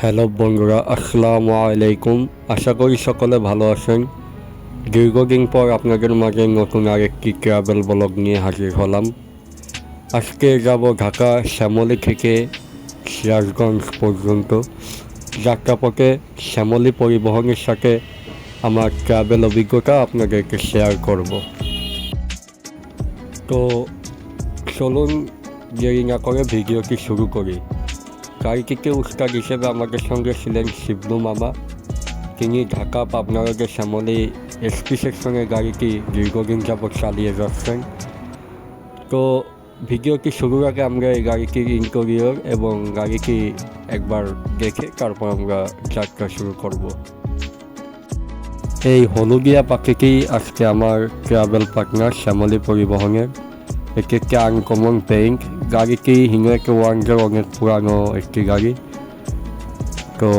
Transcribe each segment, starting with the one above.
Hello বন্ধুরা, আসসালামু আলাইকুম। আশা করি সকলে ভালো আছেন। দীর্ঘদিন পর আপনাদের মাঝে নতুন আরেকটি ট্রাভেল ব্লগ নিয়ে হাজির হলাম। আজকে যাব ঢাকা শ্যামলী থেকে সিরাজগঞ্জ পর্যন্ত। যাত্রাপথে শ্যামলী পরিবহনের সাথে আমার ট্রাভেল অভিজ্ঞতা আপনাদেরকে শেয়ার করব। তো চলুন দেরি না করে ভিডিওটি শুরু করি। গাড়িটিতে উস্তাদ হিসেবে আমাদের সঙ্গে ছিলেন শিবলু মামা। তিনি ঢাকা, পাবনা রোডের শ্যামলী এসপি সেকশনের গাড়িটি দীর্ঘদিন যাবৎ চালিয়ে যাচ্ছেন। তো ভিডিওটি শুরুর আগে আমরা এই গাড়িটির ইন্টেরিয়র এবং গাড়িটি একবার দেখে তারপর আমরা যাত্রা শুরু করব। এই হলুদিয়া পাখিটি আজকে আমার ট্রাভেল পার্টনার শ্যামলী পরিবহনের। একটি আনকমন পেইন্ট গাড়িটি হিংয়েকে ওয়ানজের অনেক পুরানো একটি গাড়ি তো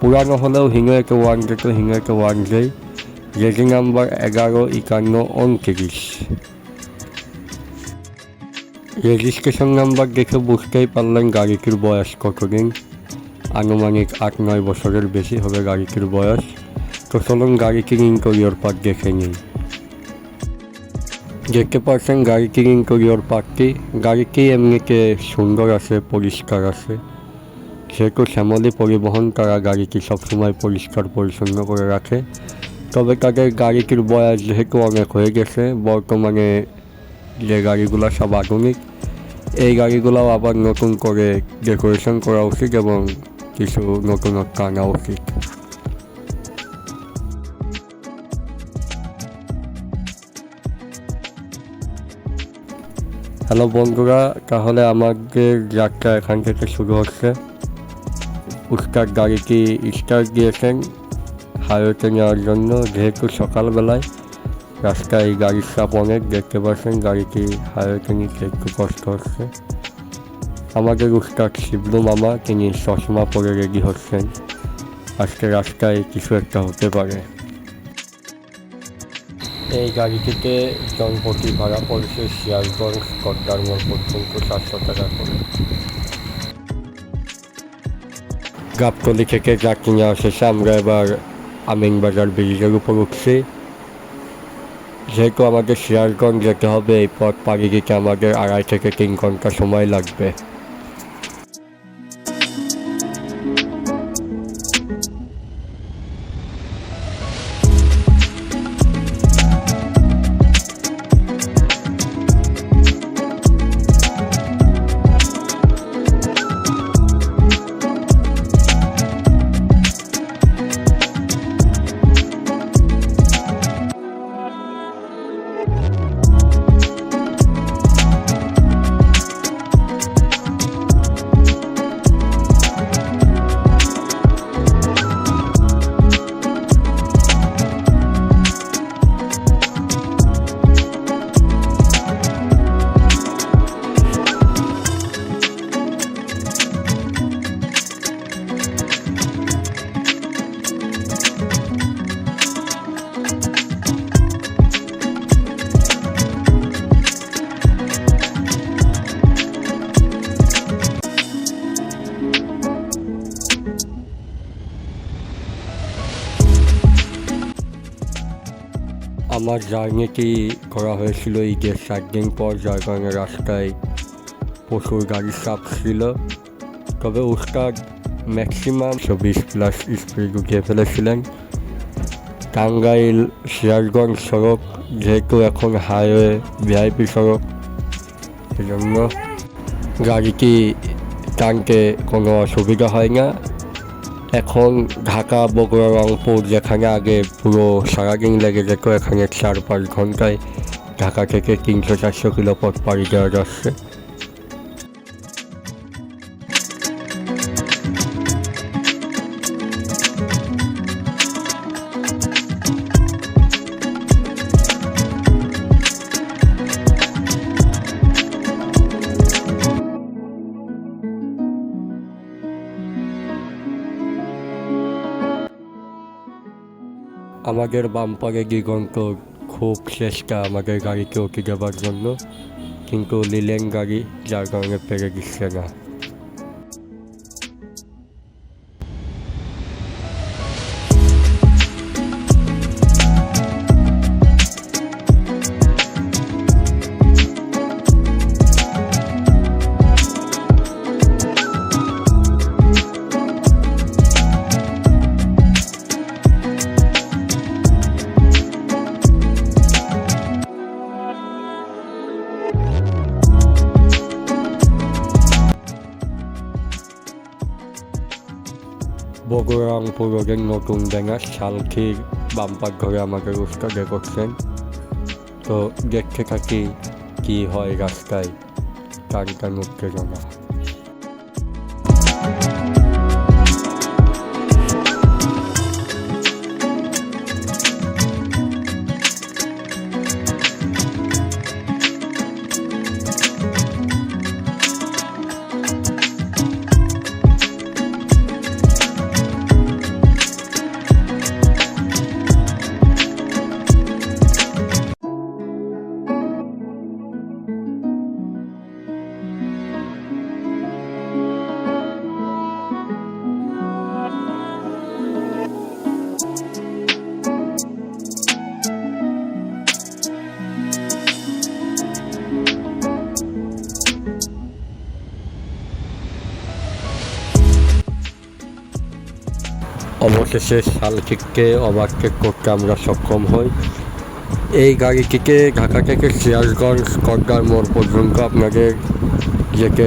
পুরানো হলেও হিংয়েকে ওয়ানজে তো হিংয়েকে ওয়ানজেই রেজি নাম্বার এগারো একান্ন উনত্রিশ রেজিস্ট্রেশন নাম্বার দেখে বুঝতেই পারলেন গাড়িটির বয়স কতদিন আনুমানিক আট নয় বছরের বেশি হবে গাড়িটির বয়স তো চলুন গাড়িটির ইন্টেরিয়র পার্ট দেখে নিই দেখতে পাচ্ছেন গাড়িটির ইন্টেরিয়র পার্টটি গাড়িটি এমনিতে সুন্দর আছে, পরিষ্কার আছে? যেহেতু শ্যামলী পরিবহন তারা গাড়িটি সবসময় পরিষ্কার পরিচ্ছন্ন করে রাখে? তবে তাদের গাড়িটির বয়স যেহেতু অনেক হয়ে গেছে, বর্তমানে যে গাড়িগুলো সব আধুনিক, এই গাড়িগুলোও আবার নতুন করে ডেকোরেশন করা উচিত এবং কিছু নতুনত্ব আনা উচিত। হ্যালো বন্ধুরা, তাহলে আমাদের যাত্রা এখান থেকে শুরু হচ্ছে। উস্তাদ গাড়িটি স্টার্ট দিয়েছেন? হাইওয়েতে নেওয়ার জন্য যেহেতু সকালবেলায় রাস্তায় গাড়ির চাপ অনেক, দেখতে পাচ্ছেন গাড়িটি হাইওয়েতে নিতে একটু কষ্ট হচ্ছে। আমাদের উস্তাদ শিবলু মামা, তিনি চশমা পরে রেডি হচ্ছেন। আজকে রাস্তায় কিছু একটা হতে পারে। এই গাড়িটিতে জনপ্রতি ভাড়া পড়েছে সিয়াজগঞ্জ কদ্দারমল পর্যন্ত চারশো টাকা করে। গাবতলি থেকে যাত্রী নেওয়া শেষে আমরা এবার আমিনবাজার ব্রিজের উপর উঠছি যেহেতু আমাদের সিরাজগঞ্জ যেতে হবে, এই পথ পাড়ি দিতে আমাদের আড়াই থেকে তিন ঘণ্টা সময় লাগবে। আমার জার্নিটি করা হয়েছিল ঈদের সাত দিন পর যার রাস্তায়। প্রচুর গাড়ির চাপ ছিল। তবে উস্তাদ ম্যাক্সিমাম চব্বিশ প্লাস স্পিড উঠিয়ে ফেলেছিলেন। টাঙ্গাইল, সিরাজগঞ্জ সড়ক, যেহেতু এখন হাইওয়ে, ভিআইপি সড়ক সেজন্য গাড়িটি টানতে কোনো অসুবিধা হয় না। এখন ঢাকা, বগুড়া, রংপুর, যেখানে আগে পুরো সারাদিন লেগে যেত, এখানে চার পাঁচ ঘন্টায় ঢাকা থেকে তিনশো চারশো কিলো পথ পাড়ি দেওয়া যাচ্ছে। আমাদের বাম্পারে গিগন্ত খুব চেষ্টা আমাদের গাড়িকে উঠে দেওয়ার জন্য। কিন্তু লিলেন গাড়ি যার কারণে পেরে দিচ্ছে না। বগুড়া রংপুর রোডের নতুন ব্যাঙা শালখির বাম্পার ঘরে আমাকে উস্তাদে করছেন। তো দেখতে থাকি কি হয় রাস্তায় কান উত্তেজনা অবশেষে শালখিককে ওভারটেক করতে আমরা সক্ষম হই। এই গাড়িটিকে ঢাকা থেকে সিরাজগঞ্জ কদ্দার মোড় পর্যন্ত আপনাদের যেতে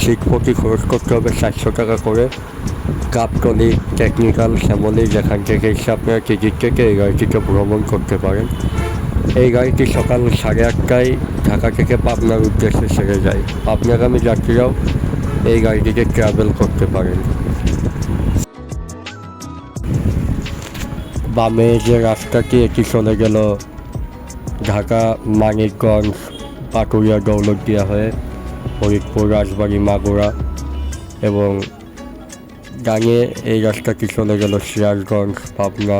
সিট প্রতি খরচ করতে হবে চারশো টাকা করে। কাপটলি, টেকনিক্যাল, শ্যামলি, যেখান থেকে এসে আপনারা টিকিট থেকে এই গাড়িটিকে ভ্রমণ করতে পারেন। এই গাড়িটি সকাল সাড়ে আটটায় ঢাকা থেকে পাবনার উদ্দেশ্যে সেরে যায়। পাবনাগামী যাত্রীরাও এই গাড়িটিকে ট্রাভেল করতে পারেন। বামে যে রাস্তাটি, এটি চলে গেল ঢাকা মানিকগঞ্জ পাটুরিয়া দৌলতদিয়া হয়ে ফরিদপুর, রাজবাড়ি, মাগুরা এবং ডাঙে এই রাস্তাটি চলে গেল সিরাজগঞ্জ, পাবনা,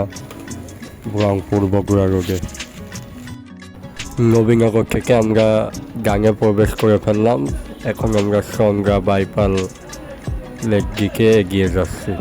রংপুর, বগুড়া রোডে। নবীনগর থেকে আমরা ডাঙে প্রবেশ করে ফেললাম। এখন আমরা সন্ধ্যা বাইপাল লেক দিকে এগিয়ে যাচ্ছি।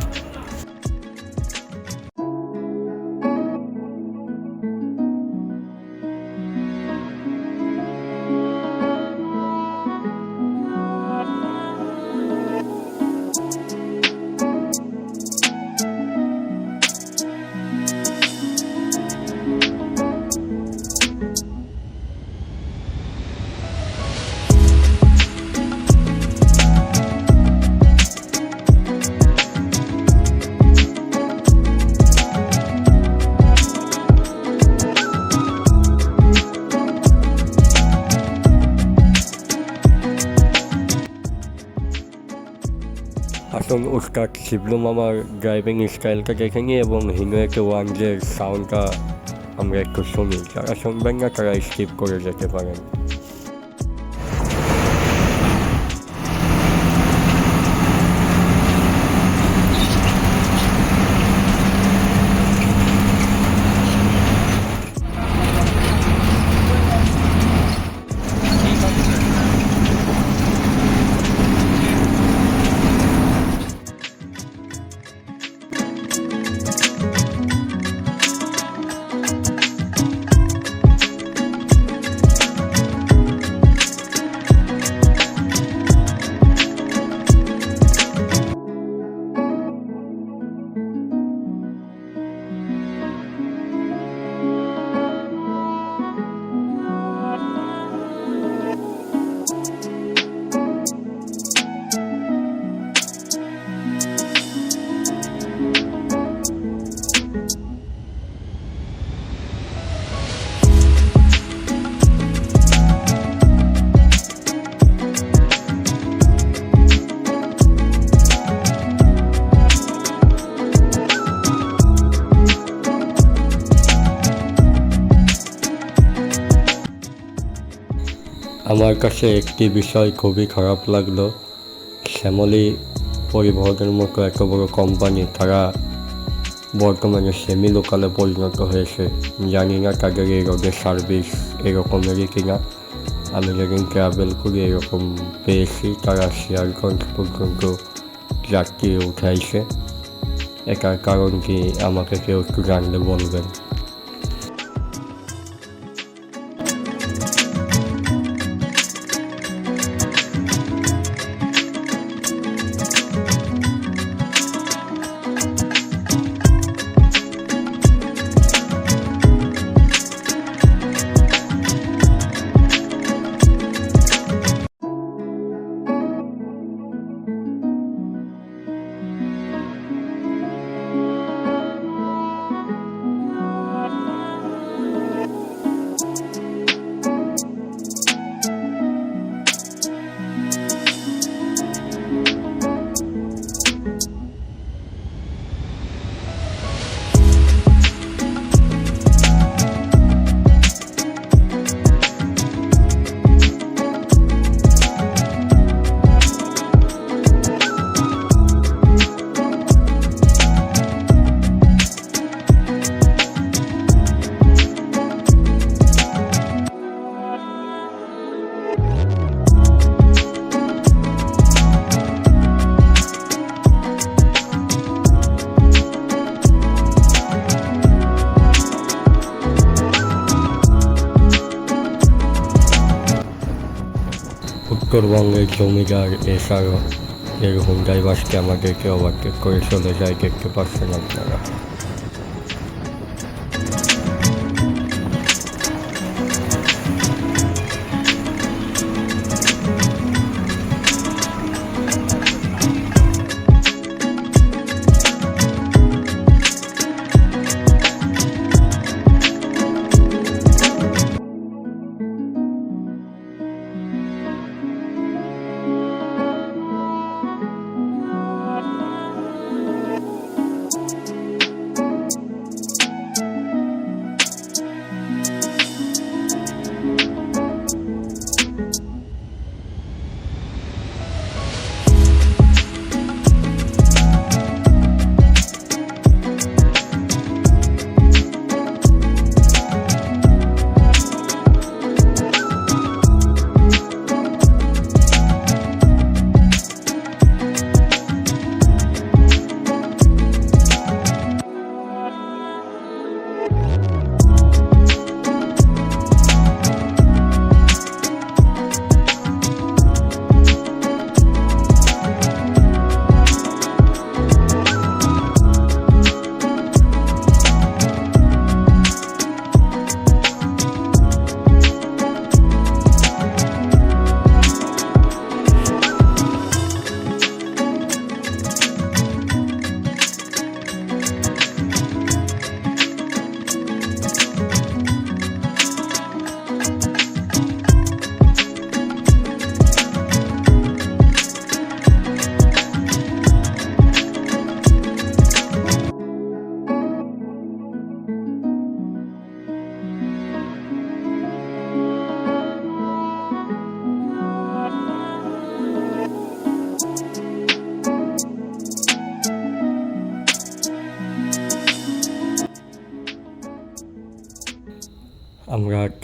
শিবলু মামার ড্রাইভিং স্টাইলটা দেখে নিই এবং হিনুয়েকে ওয়ানজের সাউন্ডটা আমরা একটু শুনি, যারা শুনবেন না তারা স্কিপ করে যেতে পারেন। আমার কাছে একটি বিষয় খুবই খারাপ লাগল। শ্যামলী পরিবহনের মতো এত বড় কোম্পানি তারা বর্তমানে সেমি লোকালে পরিণত হয়েছে। জানি না তাদের এই রোডের সার্ভিস এরকমেরই কিনা। আমি যেদিন ট্রাভেল করি এরকম পেয়েছি, তারা শিয়ারগঞ্জ পর্যন্ত যাত্রী উঠাইছে। এটার কারণ কি? আমাকে কেউ একটু জানলে বলবেন। উত্তরবঙ্গের জমিদার এছাড়াও এরকম বাসকে আমাদেরকে ওভারটেক করে চলে যায় দেখতে পাচ্ছেন আপনারা।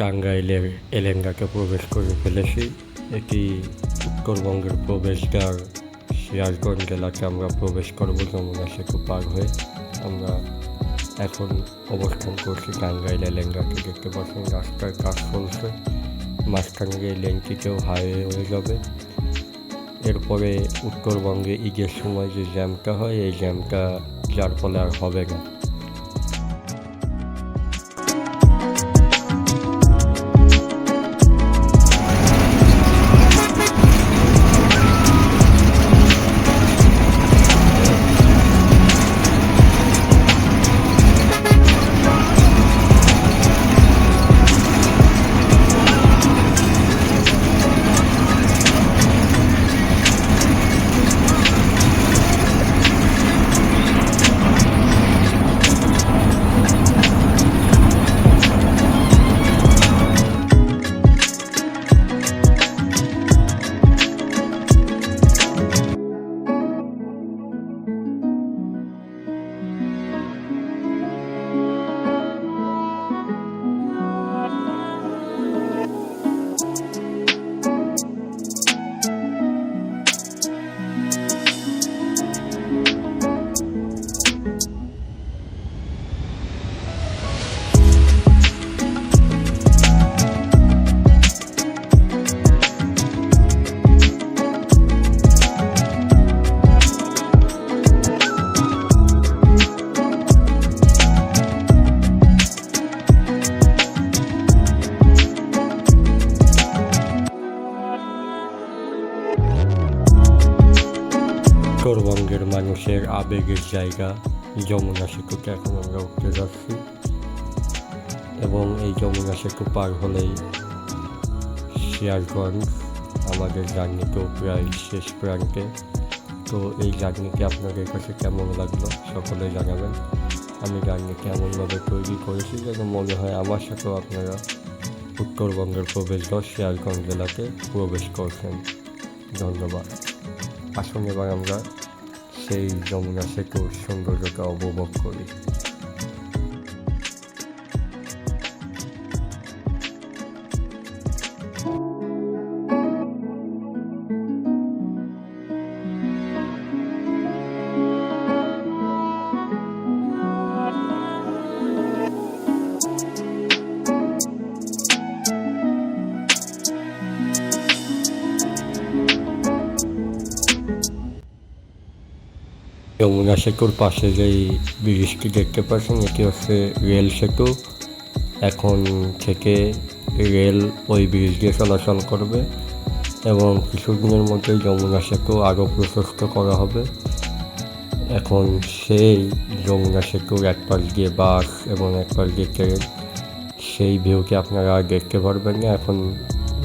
টাঙ্গাইলের এলেঙ্গাকে প্রবেশ করে ফেলেছি। এটি উত্তরবঙ্গের প্রবেশদ্বার, সিরাজগঞ্জ জেলাকে আমরা প্রবেশ করব যমুনা সেতু পার হয়ে। আমরা এখন অবস্থান করছি টাঙ্গাইল এলেঙ্গাকে দেখতে পাচ্ছেন। রাস্তার কাজ চলছে। মাঝখানে এই লেনটিতেও হাইওয়ে হয়ে যাবে। এরপরে উত্তরবঙ্গে ঈদের সময় যে জ্যামটা হয়, এই জ্যামটা যার ফলে আর হবে না। মানুষের আবেগের জায়গা যমুনা সেতুতে এখন আমরা উঠতে যাচ্ছি। এবং এই যমুনা সেতু পার হলেই সিয়ারগঞ্জ আমাদের জার্নিতেও প্রায় শেষ প্রান্তে। তো এই জার্নিটি আপনাদের কাছে কেমন লাগল সকলে জানাবেন। আমি জার্নিটি এমনভাবে তৈরি করেছি যেন মনে হয় আমার সাথেও আপনারা উত্তরবঙ্গের প্রবেশদ্বার সিয়ারগঞ্জ জেলাতে প্রবেশ করছেন। ধন্যবাদ। আসুন এবার আমরা সেই যমুনা সেতুর সৌন্দর্যটা উপভোগ করি। যমুনা সেতুর পাশে যেই ব্রিজটি দেখতে পাচ্ছেন, এটি হচ্ছে রেল সেতু। এখন থেকে রেল ওই ব্রিজ দিয়ে চলাচল করবে এবং কিছুদিনের মধ্যেই যমুনা সেতু আরও প্রশস্ত করা হবে। এখন সেই যমুনা সেতুর এক পাশ দিয়ে বাস এবং এক পাশ দিয়ে ট্রেন, সেই ভিউকে আপনারা দেখতে পারবেন না। এখন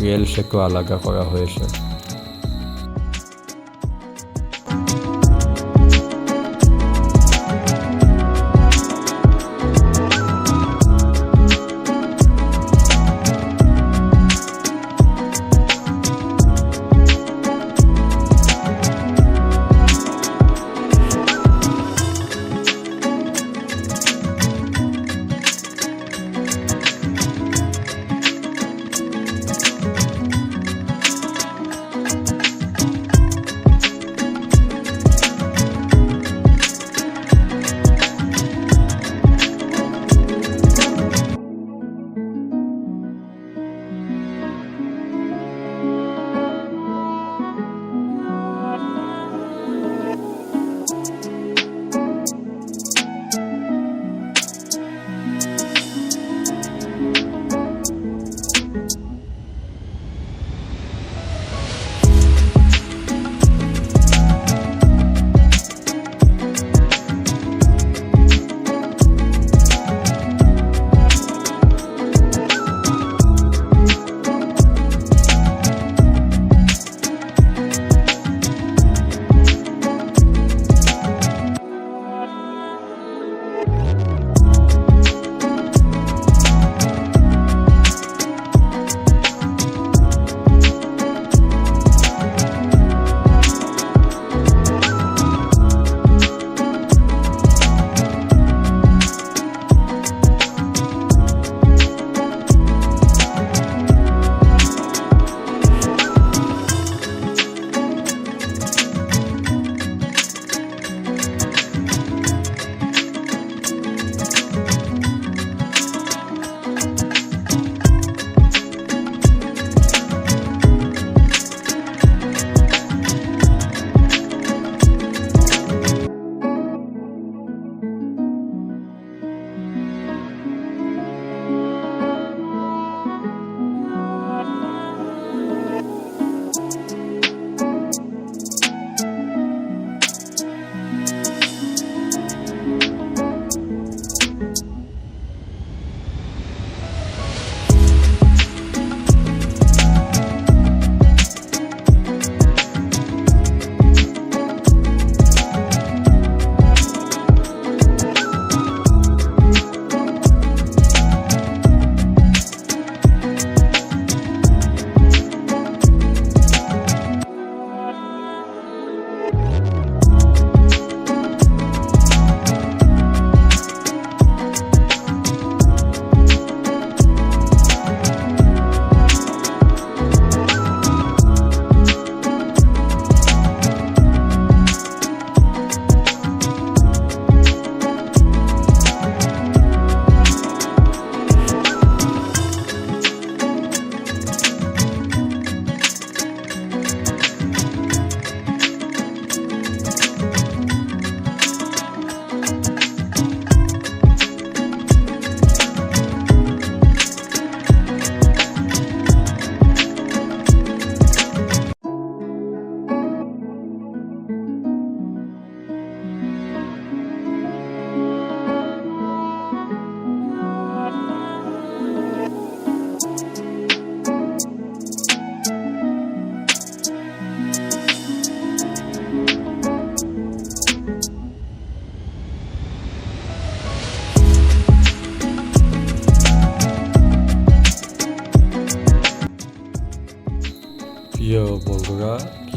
রেল সেতু আলাদা করা হয়েছে।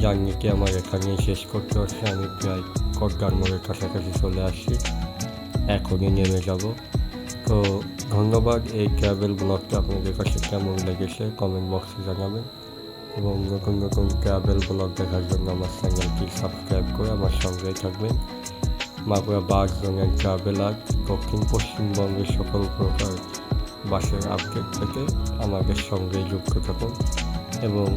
জার্নিটি আমার এখানেই শেষ করতে হচ্ছে আমি প্রায় কটগার মোড়ের কাছাকাছি চলে আসছি এখনই নেমে যাব তো ধন্যবাদ এই ট্রাভেল ব্লগটা আপনাদের কাছে কেমন লেগেছে কমেন্ট বক্সে জানাবেন এবং নতুন নতুন ট্রাভেল ব্লগ দেখার জন্য আমার চ্যানেলটি সাবস্ক্রাইব করে আমার সঙ্গেই থাকবেন মাগুরা বাগজনের ট্রাভেল আজ দক্ষিণ পশ্চিমবঙ্গের সকল প্রকার বাসের আপডেট থেকে আমাদের সঙ্গেই যুক্ত থাকুন এবং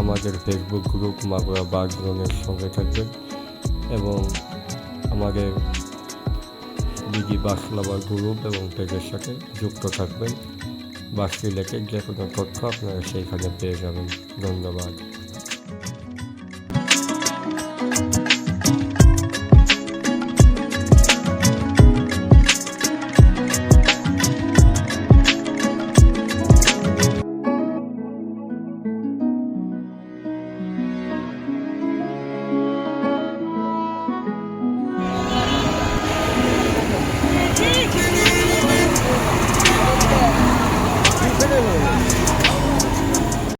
আমাদের ফেসবুক গ্রুপ মাগুরা বাগজনের সঙ্গে থাকবেন এবং আমাদের দিদি বাস লাভার গ্রুপ এবং পেজের সাথে যুক্ত থাকবেন। বাস রিলেটেড যে কোনো তথ্য আপনারা সেইখানে পেয়ে যাবেন। ধন্যবাদ।